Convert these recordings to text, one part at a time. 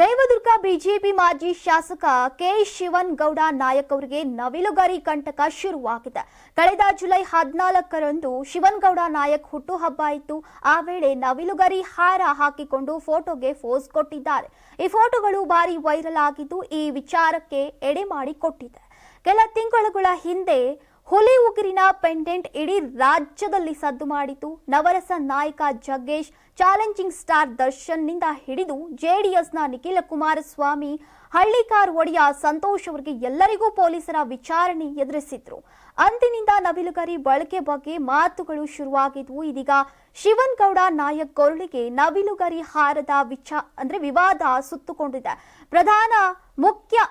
Devadurga BJP ಮಾಜಿ ಶಾಸಕ K Shivangouda Nayak ಅವರಿಗೆ ನವಿಲುಗರಿ ಕಂಟಕ ಶುರುವಾಗಿದೆ. ಕಳೆದ ಜುಲೈ ಹದಿನಾಲ್ಕರಂದು ಶಿವನ್ಗೌಡ ನಾಯಕ್ ಹುಟ್ಟುಹಬ್ಬ ಇತ್ತು ಆ ವೇಳೆ ನವಿಲುಗರಿ ಹಾರ ಹಾಕಿಕೊಂಡು ಫೋಟೋಗೆ ಫೋಸ್ ಕೊಟ್ಟಿದ್ದಾರೆ. ಈ ಫೋಟೋಗಳು ಭಾರಿ ವೈರಲ್ ಆಗಿದ್ದು ಈ ವಿಚಾರಕ್ಕೆ ಎಡೆ ಮಾಡಿ ಕೊಟ್ಟಿದೆ ಕೆಲ ತಿಂಗಳುಗಳ ಹಿಂದೆ ಹುಲಿ ಉಗುರಿನ ಪೆಂಡೆಂಟ್ ಇಡೀ ರಾಜ್ಯದಲ್ಲಿ ಸದ್ದು ಮಾಡಿತು. ನವರಸ ನಾಯಕ ಜಗ್ಗೇಶ್, ಚಾಲೆಂಜಿಂಗ್ ಸ್ಟಾರ್ ದರ್ಶನ್ನಿಂದ ಹಿಡಿದು ಜೆಡಿಎಸ್ನ ನಿಖಿಲ ಕುಮಾರಸ್ವಾಮಿ, ಹಳ್ಳಿಕಾರ್ ಒಡೆಯ ಸಂತೋಷ್ ಅವರಿಗೆ ಎಲ್ಲರಿಗೂ ಪೊಲೀಸರ ವಿಚಾರಣೆ ಎದುರಿಸಿದ್ರು. ಅಂದಿನಿಂದ ನವಿಲುಗರಿ ಬಳಕೆ ಬಗ್ಗೆ ಮಾತುಗಳು ಶುರುವಾಗಿದ್ವು. ಇದೀಗ ಶಿವನ್ಗೌಡ ನಾಯಕ್ ಕೊರಳಿಗೆ ನವಿಲುಗರಿ ಹಾರದ ವಿಚಾರ ಅಂದ್ರೆ ವಿವಾದ ಸುತ್ತುಕೊಂಡಿದೆ. ಪ್ರಧಾನ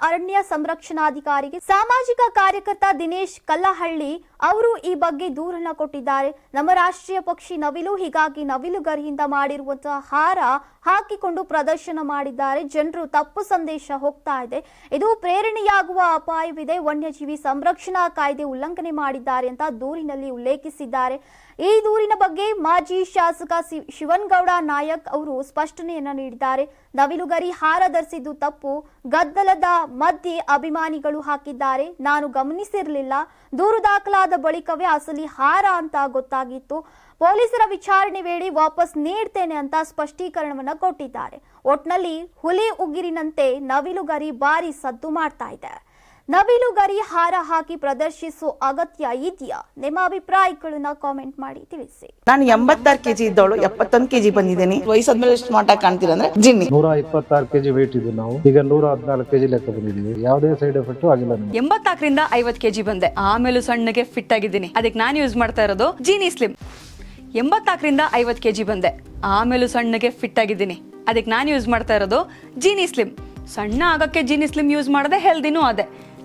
ಅರಣ್ಯ ಸಂರಕ್ಷಣಾಧಿಕಾರಿಗೆ ಸಾಮಾಜಿಕ ಕಾರ್ಯಕರ್ತ ದಿನೇಶ್ ಕಲ್ಲಹಳ್ಳಿ ಅವರು ಈ ಬಗ್ಗೆ ದೂರನ್ನ ಕೊಟ್ಟಿದ್ದಾರೆ. ನಮ್ಮ ರಾಷ್ಟ್ರೀಯ ಪಕ್ಷಿ ನವಿಲು, ಹೀಗಾಗಿ ನವಿಲುಗರಿಯಿಂದ ಮಾಡಿರುವಂತಹ ಹಾರ ಹಾಕಿಕೊಂಡು ಪ್ರದರ್ಶನ ಮಾಡಿದ್ದಾರೆ. ಜನರು ತಪ್ಪು ಸಂದೇಶ ಹೋಗ್ತಾ ಇದೆ. ಇದು ಪ್ರೇರಣೆಯಾಗುವ ಅಪಾಯವಿದೆ. ವನ್ಯಜೀವಿ ಸಂರಕ್ಷಣಾ ಕಾಯ್ದೆ ಉಲ್ಲಂಘನೆ ಮಾಡಿದ್ದಾರೆ ಅಂತ ದೂರಿನಲ್ಲಿ ಉಲ್ಲೇಖಿಸಿದ್ದಾರೆ. ಈ ದೂರಿನ ಬಗ್ಗೆ ಮಾಜಿ ಶಾಸಕ ಶಿವನ್ಗೌಡ ನಾಯಕ್ ಅವರು ಸ್ಪಷ್ಟನೆಯನ್ನ ನೀಡಿದ್ದಾರೆ. ನವಿಲುಗರಿ ಹಾರ ಧರಿಸಿದ್ದು ತಪ್ಪು. ಗದ್ದಲದ ಮಧ್ಯೆ ಅಭಿಮಾನಿಗಳು ಹಾಕಿದ್ದಾರೆ. ನಾನು ಗಮನಿಸಿರಲಿಲ್ಲ. ದೂರು ದಾಖಲಾದ ಬಳಿಕವೇ ಅಸಲಿ ಹಾರ ಅಂತ ಗೊತ್ತಾಗಿತ್ತು. ಪೊಲೀಸರ ವಿಚಾರಣೆ ವೇಳೆ ವಾಪಸ್ ನೀಡ್ತೇನೆ ಅಂತ ಸ್ಪಷ್ಟೀಕರಣವನ್ನು ಕೊಟ್ಟಿದ್ದಾರೆ. ಒಟ್ನಲ್ಲಿ ಹುಲಿ ಉಗಿರಿನಂತೆ ನವಿಲುಗರಿ ಬಾರಿ ಸದ್ದು ಮಾಡ್ತಾ ಇದೆ. ನವಿಲುಗರಿ ಹಾರ ಹಾಕಿ ಪ್ರದರ್ಶಿಸೋ ಅಗತ್ಯ ಇದೆಯಾ? ನಿಮ್ಮ ಅಭಿಪ್ರಾಯಗಳನ್ನ ಕಾಮೆಂಟ್ ಮಾಡಿ ತಿಳಿಸಿ. ನಾನು ಎಂಬತ್ತಾರು ಕೆಜಿ ಇದ್ದವಳು ಎಪ್ಪತ್ತೊಂದು ಕೆಜಿ ಬಂದಿದ್ದೀನಿ. ವಯಸ್ಸಾದ್ಮೇಲೆ ಸ್ಮಾರ್ಟ್ ಆಗಿ ಕಾಣ್ತೀರ ಅಂದ್ರೆ ಜಿನ್ನಿ. ನೂರ ಇಪ್ಪತ್ತಾರು ಕೆಜಿ ವೇಟ್ ಇದ್ದು ನಾವು. ಈಗ ನೂರ ಹದಿನಾಲ್ಕು ಕೆಜಿ ಲೆಕ್ಕ ಬಂದಿದ್ದೀವಿ. ಯಾವುದೇ ಸೈಡ್ ಎಫೆಕ್ಟ್ ಆಗಿಲ್ಲ ಎಂಬತ್ತಾಕರಿಂದ ಎಂಬತ್ನಾಲ್ಕರಿಂದ ಐವತ್ ಕೆಜಿ ಬಂದೆ. ಆಮೇಲೂ ಸಣ್ಣಗೆ ಫಿಟ್ ಆಗಿದ್ದೀನಿ. ಅದಕ್ಕೆ ನಾನು ಯೂಸ್ ಮಾಡ್ತಾ ಇರೋದು ಜೀನಿ ಸ್ಲಿಮ್ ಎಂಬತ್ನಾಲ್ಕರಿಂದ ಐವತ್ ಕೆಜಿ ಬಂದೆ. ಆಮೇಲೂ ಸಣ್ಣಗೆ ಫಿಟ್ ಆಗಿದ್ದೀನಿ. ಅದಕ್ಕೆ ನಾನು ಯೂಸ್ ಮಾಡ್ತಾ ಇರೋದು ಜೀನಿ ಸ್ಲಿಮ್ ಸಣ್ಣ ಆಗಕ್ಕೆ ಜೀನಿ ಸ್ಲಿಮ್ ಯೂಸ್ ಮಾಡದೆ ಹೆಲ್ದಿನೂ ಅದೇ.